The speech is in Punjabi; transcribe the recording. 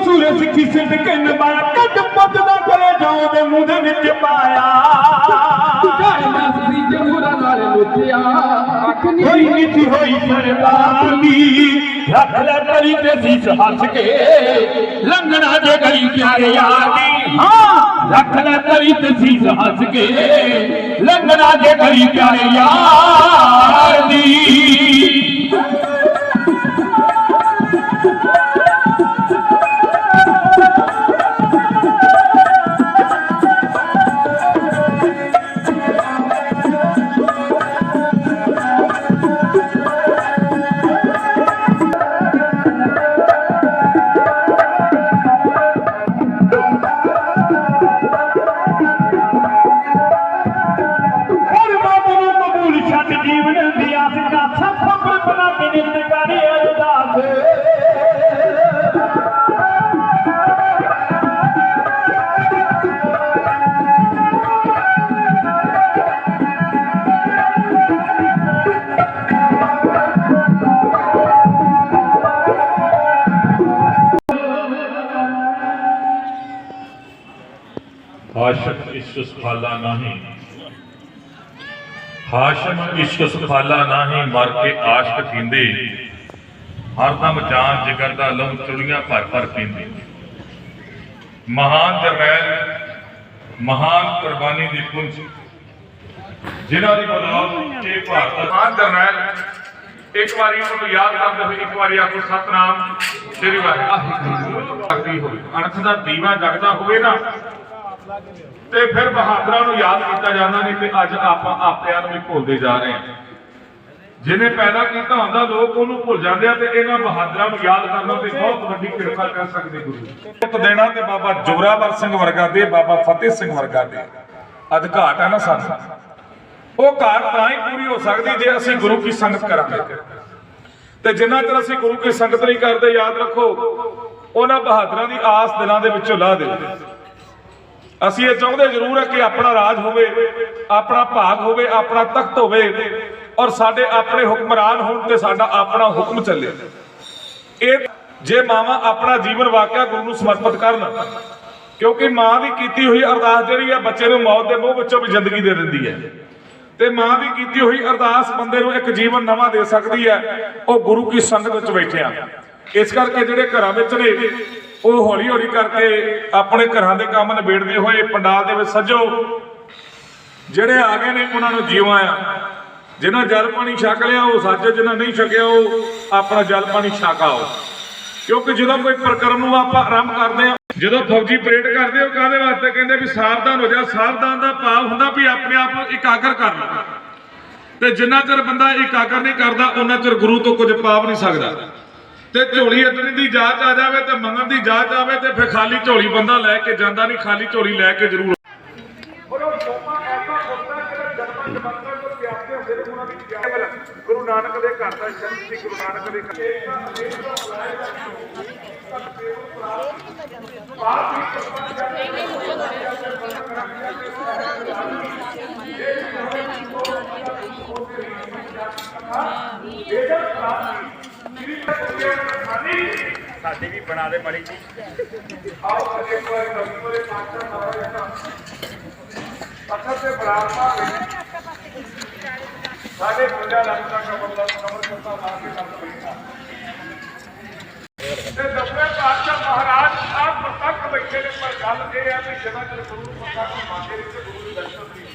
ਸੂਰੇ ਸਿੱਖੀ ਸਿੱਧ ਕੇ ਨਵਾਇਆ ਕੱਢ ਪੱਦ ਦਾ ਕਰੇ ਜਾਉ ਦੇ ਮੂੰਹ ਦੇ ਵਿੱਚ ਪਾਇਆ ਕਾਇਨਾਤ ਦੀ ਜਮੂਰਾ ਨਾਲ ਲੁੱਟਿਆ ਅੱਖ ਕੋਈ ਨਹੀਂ ਨਹੀਂ ਹੋਈ ਸਰਦਾਰੀ ਰੱਖ ਲੈ ਤਰੀ ਤੇ ਸੀਸ ਹੱਸ ਕੇ ਲੰਗਣਾ ਜੇ ਗਲੀ ਪਿਆਰੇ ਆਦੀ ਹਾਂ ਰੱਖ ਲੈ ਤਰੀ ਤੇ ਸੀਸ ਹੱਸ ਕੇ ਲੰਗਣਾ ਜੇ ਗਲੀ ਪਿਆਰੇ ਯਾਰ ਕਬੂਲ ਛੱਡ ਜੀਵਨ ਦੀ ਆਸ ਦਾ ਸਭ ਖਬਰ ਬਣਾ ਕੇ ਨਿਤ ਕਰੇ ਅਰਦਾਸ ਹਾਸ਼ਮ ਇਸ਼ਕ ਸੁਖਾਲਾ ਨਹੀਂ ਹਾਸ਼ਮ ਇਸ਼ਕ ਸੁਖਾਲਾ ਨਹੀਂ ਮਰ ਕੇ ਆਸ਼ਕ ਪੀਂਦੇ। ਹਰਦਮ ਜਾਨ ਜਿਗਰ ਦਾ ਲਹੂ ਚੁੜੀਆਂ ਭਰ ਭਰ ਪੀਂਦੇ। ਮਹਾਨ ਜਰਨੈਲ, ਮਹਾਨ ਕੁਰਬਾਨੀ ਦੀ ਪੁੰਜ, ਜਿਨ੍ਹਾਂ ਦੀ ਬਦੌਲਤ ਇਹ ਭਾਰਤ ਮਹਾਨ ਜਰਨੈਲ, ਇੱਕ ਵਾਰੀ ਉਹਨੂੰ ਯਾਦ ਕਰਦੇ ਹੋਏ ਇੱਕ ਵਾਰੀ ਆਖੋ ਸਤਨਾਮ ਸ੍ਰੀ ਵਾਹਿਗੁਰੂ ਹੋਵੇ ਅਣਖ ਦਾ ਦੀਵਾ ਜਗਦਾ ਹੋਵੇ ਨਾ ਤੇ ਫਿਰ ਬਹਾਦਰਾਂ ਨੂੰ ਯਾਦ ਕੀਤਾ ਜਾਂਦਾ ਨਹੀਂ ਤੇ ਅੱਜ ਆਪਾਂ ਆਪਿਆਂ ਨੂੰ ਵੀ ਭੁੱਲਦੇ ਜਾ ਰਹੇ ਹਾਂ। ਜਿਹਨੇ ਪੈਦਾ ਕੀਤਾ ਹੁੰਦਾ, ਲੋਕ ਉਹਨੂੰ ਭੁੱਲ ਜਾਂਦੇ ਆ ਤੇ ਇਹਨਾਂ ਬਹਾਦਰਾਂ ਨੂੰ ਯਾਦ ਕਰਨਾ ਤੇ ਬਹੁਤ ਵੱਡੀ ਕਿਰਪਾ ਕਰ ਸਕਦੇ ਗੁਰੂ ਇੱਕ ਦੇਣਾ ਤੇ ਬਾਬਾ ਜੋਰਾਵਰ ਸਿੰਘ ਵਰਗਾ ਦੇ, ਬਾਬਾ ਫਤਿਹ ਸਿੰਘ ਵਰਗਾ ਦੇ। ਅੱਜ ਘਾਟ ਹੈ ਨਾ ਸਾਨੂੰ? ਉਹ ਘਾਟ ਤਾਂ ਹੀ ਪੂਰੀ ਹੋ ਸਕਦੀ ਜੇ ਅਸੀਂ ਗੁਰੂ ਕੀ ਸੰਗਤ ਕਰਾਂਗੇ। ਤੇ ਜਿੰਨਾ ਚਿਰ ਅਸੀਂ ਗੁਰੂ ਕੀ ਸੰਗਤ ਨਹੀਂ ਕਰਦੇ, ਯਾਦ ਰੱਖੋ, ਉਹਨਾਂ ਬਹਾਦਰਾਂ ਦੀ ਆਸ ਦਿਲਾਂ ਦੇ ਵਿੱਚੋਂ ਲਾ ਦਿਓ। ਅਸੀਂ ਇਹ ਚਾਹੁੰਦੇ ਜ਼ਰੂਰ ਹੈ ਕਿ ਆਪਣਾ ਰਾਜ ਹੋਵੇ, ਆਪਣਾ ਭਾਗ ਹੋਵੇ, ਆਪਣਾ ਤਖਤ ਹੋਵੇ ਔਰ ਸਾਡੇ ਆਪਣੇ ਹੁਕਮਰਾਨ ਹੋਣ ਤੇ ਸਾਡਾ ਆਪਣਾ ਹੁਕਮ ਚੱਲੇ। ਇਹ ਜੇ ਮਾਵਾ ਆਪਣਾ ਜੀਵਨ ਵਾਕਿਆ ਗੁਰੂ ਨੂੰ ਸਮਰਪਿਤ ਕਰਨ, ਕਿਉਂਕਿ ਮਾਂ ਦੀ ਕੀਤੀ ਹੋਈ ਅਰਦਾਸ ਜਿਹੜੀ ਹੈ ਬੱਚੇ ਨੂੰ ਮੌਤ ਦੇ ਮੂੰਹ ਵਿੱਚੋਂ ਵੀ ਜ਼ਿੰਦਗੀ ਦੇ ਦਿੰਦੀ ਹੈ। ਤੇ ਮਾਂ ਦੀ ਕੀਤੀ ਹੋਈ ਅਰਦਾਸ ਬੰਦੇ ਨੂੰ ਇੱਕ ਜੀਵਨ ਨਵਾਂ ਦੇ ਸਕਦੀ ਹੈ, ਉਹ ਗੁਰੂ ਕੀ ਸੰਗਤ ਵਿੱਚ ਬੈਠਿਆ ਇਸ ਕਰਕੇ ਜਿਹੜੇ ਘਰਾਂ ਵਿੱਚ ਨੇ ਉਹ ਹੌਲੀ ਹੌਲੀ ਕਰਕੇ ਆਪਣੇ ਘਰਾਂ ਦੇ ਕੰਮ ਨਿਬੇੜਦੇ ਹੋਏ ਪੰਡਾਲ ਦੇ ਵਿੱਚ ਸੱਜੋ। ਜਿਹੜੇ ਆ ਗਏ ਨੇ, ਉਹਨਾਂ ਨੂੰ ਜੀਵਾਂ ਆ। ਜਿਨ੍ਹਾਂ ਜਲ ਪਾਣੀ ਛਕ ਲਿਆ, ਉਹ ਸੱਜ, ਜਿਨ੍ਹਾਂ ਨਹੀਂ ਛਕਿਆ, ਉਹ ਆਪਣਾ ਜਲ ਪਾਣੀ ਛਕਾਓ ਕਿਉਂਕਿ ਜਦੋਂ ਕੋਈ ਪ੍ਰਕਰਮ ਨੂੰ ਆਪਾਂ ਆਰੰਭ ਕਰਦੇ ਆ, ਜਦੋਂ ਫੌਜੀ ਪਰੇਡ ਕਰਦੇ ਉਹ ਕਾਹਦੇ ਵਾਸਤੇ ਕਹਿੰਦੇ ਵੀ ਸਾਵਧਾਨ ਹੋ ਜਾ, ਸਾਵਧਾਨ ਦਾ ਭਾਵ ਹੁੰਦਾ ਵੀ ਆਪਣੇ ਆਪ ਨੂੰ ਇਕਾਗਰ ਕਰ ਲੈ ਤੇ ਜਿੰਨਾ ਚਿਰ ਬੰਦਾ ਇਕਾਗਰ ਨਹੀਂ ਕਰਦਾ ਉਹਨਾਂ ਚਿਰ ਗੁਰੂ ਤੋਂ ਕੁਝ ਪਾਪ ਨਹੀਂ ਸਕਦਾ। ਤੇ ਝੋਲੀ ਅਟਣੀ ਦੀ ਜਾਂਚ ਆ ਜਾਵੇ ਤੇ ਮੰਗਣ ਦੀ ਜਾਂਚ ਆਵੇ ਤੇ ਫਿਰ ਖਾਲੀ ਝੋਲੀ ਬੰਦਾ ਲੈ ਕੇ ਜਾਂਦਾ ਨਹੀਂ ਖਾਲੀ ਝੋਲੀ ਲੈ ਕੇ ਜ਼ਰੂਰ ਗੁਰੂ ਨਾਨਕ ਦੇ ਘਰ ਦਾ ਜਨਮ ਸੀ ਗੁਰੂ ਨਾਨਕ ਦੇ ਸਾਡੇ ਵੀ ਬਣਾ ਦੇ ਮੜੀ ਜੀ। ਆਓ ਅੱਜ ਇੱਕ ਵਾਰੀ ਨਵੀਂ ਵਾਲੇ ਪਾਤਸ਼ਾਹ ਮਹਾਰਾਜ ਪੱਥਰ ਤੇ ਬਰਾਬਰ ਸਾਡੇ ਗੁੰਡਾ ਲੱਗਦਾ ਕਮਰ ਦਾ ਕਮਰ ਕਰਤਾ ਮਾਰ ਕੇ ਕੰਮ ਬੈਠਾ ਤੇ ਦਸਵੇਂ ਪਾਤਸ਼ਾਹ ਮਹਾਰਾਜ ਆਪ ਪ੍ਰਤੱਖ ਬੈਠੇ ਨੇ ਪਰ ਗੱਲ ਇਹ ਹੈ ਕਿ ਜਦੋਂ ਗੁਰੂ ਨੂੰ ਪ੍ਰਤੱਖ ਮੰਨਦੇ ਨੇ ਗੁਰੂ ਦਰਸ਼ਨ ਦੀ।